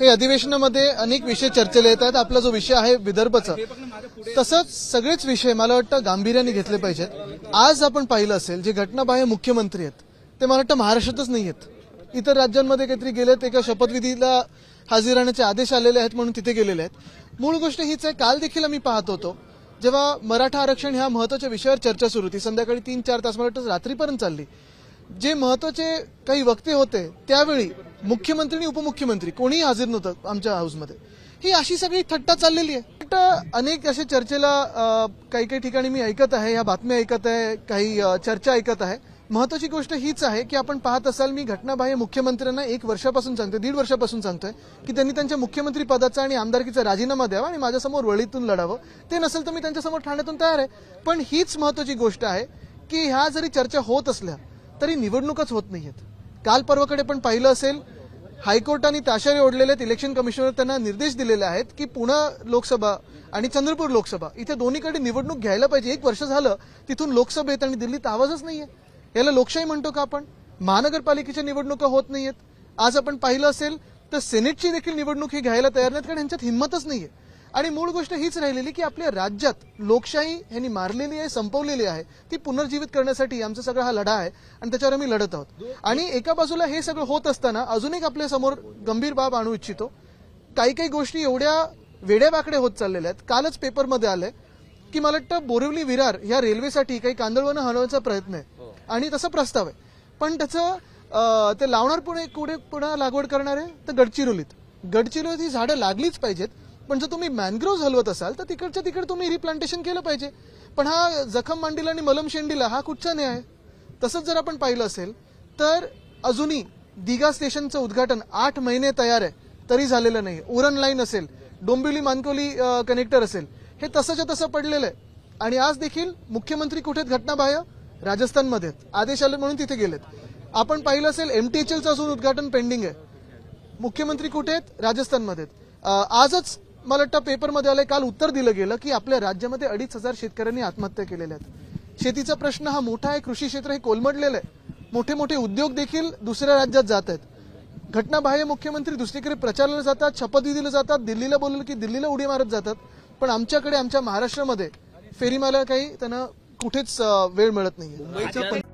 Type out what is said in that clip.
हे अधिवेशनामध्ये अनेक विषय चर्चेला येत आहेत आपला जो विषय आहे विदर्भचा तसंच सगळेच विषय मला वाटतं गांभीर्याने घेतले पाहिजेत. आज आपण पाहिलं असेल जे घटनाबाह्य मुख्यमंत्री आहेत ते मला वाटतं महाराष्ट्रातच नाही आहेत. इतर राज्यांमध्ये काहीतरी गेलेत एका शपथविधीला हजर राहण्याचे आदेश आलेले आहेत म्हणून तिथे गेलेले आहेत. मूळ गोष्ट हीच आहे काल देखील आम्ही पाहत होतो जेव्हा मराठा आरक्षण ह्या महत्त्वाच्या विषयावर चर्चा सुरू होती संध्याकाळी तीन चार तास मला वाटतं रात्रीपर्यंत चालली जे महत्त्वाचे काही वक्ते होते त्यावेळी मुख्यमंत्री आणि उपमुख्यमंत्री कोणीही हजर नव्हतं आमच्या हाऊसमध्ये. ही अशी सगळी थट्टा चाललेली आहे. अनेक असे चर्चेला काही काही ठिकाणी मी ऐकत आहे या बातम्या ऐकत आहे काही चर्चा ऐकत आहे. महत्वाची गोष्ट हीच आहे की आपण पाहत असाल मी घटनाबाह्य मुख्यमंत्र्यांना एक वर्षापासून सांगतोय दीड वर्षापासून सांगतोय की त्यांनी त्यांच्या मुख्यमंत्री पदाचा आणि आमदारकीचा राजीनामा द्यावा आणि माझ्यासमोर वळीतून लढावं. ते नसेल तर मी त्यांच्यासमोर ठाण्यातून तयार आहे. पण हीच महत्वाची गोष्ट आहे की ह्या जरी चर्चा होत असल्या तरी निवडणूकच होत नाहीयेत. काल परवाकडे पण पाहिलं असेल हायकोर्टाने ताशारे ओढलेले आहेत इलेक्शन कमिशनर त्यांना निर्देश दिलेले आहेत की पुणे लोकसभा आणि चंद्रपूर लोकसभा इथे दोन्हीकडे निवडणूक घ्यायला पाहिजे. एक वर्ष झालं तिथून लोकसभेत आणि दिल्लीत आवाजच नाहीये. याला लोकशाही म्हणतो का आपण? महानगरपालिकेच्या निवडणुका होत नाहीयेत. आज आपण पाहिलं असेल तर सेनेटची देखील निवडणूक ही घ्यायला तयार नाहीत कारण यांच्यात हिंमतच नाहीये. आणि मूळ गोष्ट हीच राहिलेली की आपल्या राज्यात लोकशाही यांनी मारलेली आहे संपवलेली आहे ती पुनर्जीवित करण्यासाठी आमचा सगळा हा लढा आहे आणि त्याच्यावर आम्ही लढत आहोत. आणि एका बाजूला हे सगळं होत असताना अजून एक आपल्यासमोर गंभीर बाब आणू इच्छितो. काही काही गोष्टी एवढ्या वेड्यावाकडे होत चाललेल्या आहेत. कालच पेपरमध्ये आलंय की मला वाटतं बोरिवली विरार ह्या रेल्वेसाठी काही कांदळवनं हलवण्याचा प्रयत्न आहे. आणि तसा प्रस्ताव आहे. पण त्याचं ते लावणार पुणे कुठे पुन्हा लागवड करणार आहे? तर गडचिरोलीत. गडचिरोलीत ही झाडं लागलीच पाहिजेत. पण जर तुम्ही मॅनग्रोव्ह हलवत असाल तर तिकडच्या तिकडे तुम्ही रिप्लांटेशन केलं पाहिजे. पण हा जखम मांडीला आणि मलम शेंडीला हा कुठचा न्याय? आहे तसंच जर आपण पाहिलं असेल तर अजूनही दिघा स्टेशनचं उद्घाटन आठ महिने तयार आहे तरी झालेलं नाही. उरण लाईन असेल डोंबिवली मानकोली कनेक्टर असेल हे तसंच्या तसं पडलेलं आहे. आणि आज देखील मुख्यमंत्री कुठेत घटनाबाह्य? राजस्थानमध्ये आहेत. आदेश आले म्हणून तिथे गेलेत. आपण पाहिलं असेल एमटीएचएलचं अजून उद्घाटन पेंडिंग आहे. मुख्यमंत्री कुठे आहेत? राजस्थानमध्ये आहेत. आजच मला वाटतं पेपरमध्ये आलंय काल उत्तर दिलं गेलं की आपल्या राज्यामध्ये अडीच हजार शेतकऱ्यांनी आत्महत्या केलेल्या आहेत. शेतीचा प्रश्न हा मोठा आहे कृषी क्षेत्र हे कोलमडलेलं आहे. मोठे मोठे उद्योग देखील दुसऱ्या राज्यात जात आहेत. घटनाबाह्य मुख्यमंत्री दुसरीकडे प्रचाराला जातात शपथविधीला जातात दिल्लीला बोललं की दिल्लीला उडी मारत जातात. पण आमच्याकडे आमच्या महाराष्ट्रामध्ये फेरीमाला काही त्यांना कुठेच वेळ मिळत नाही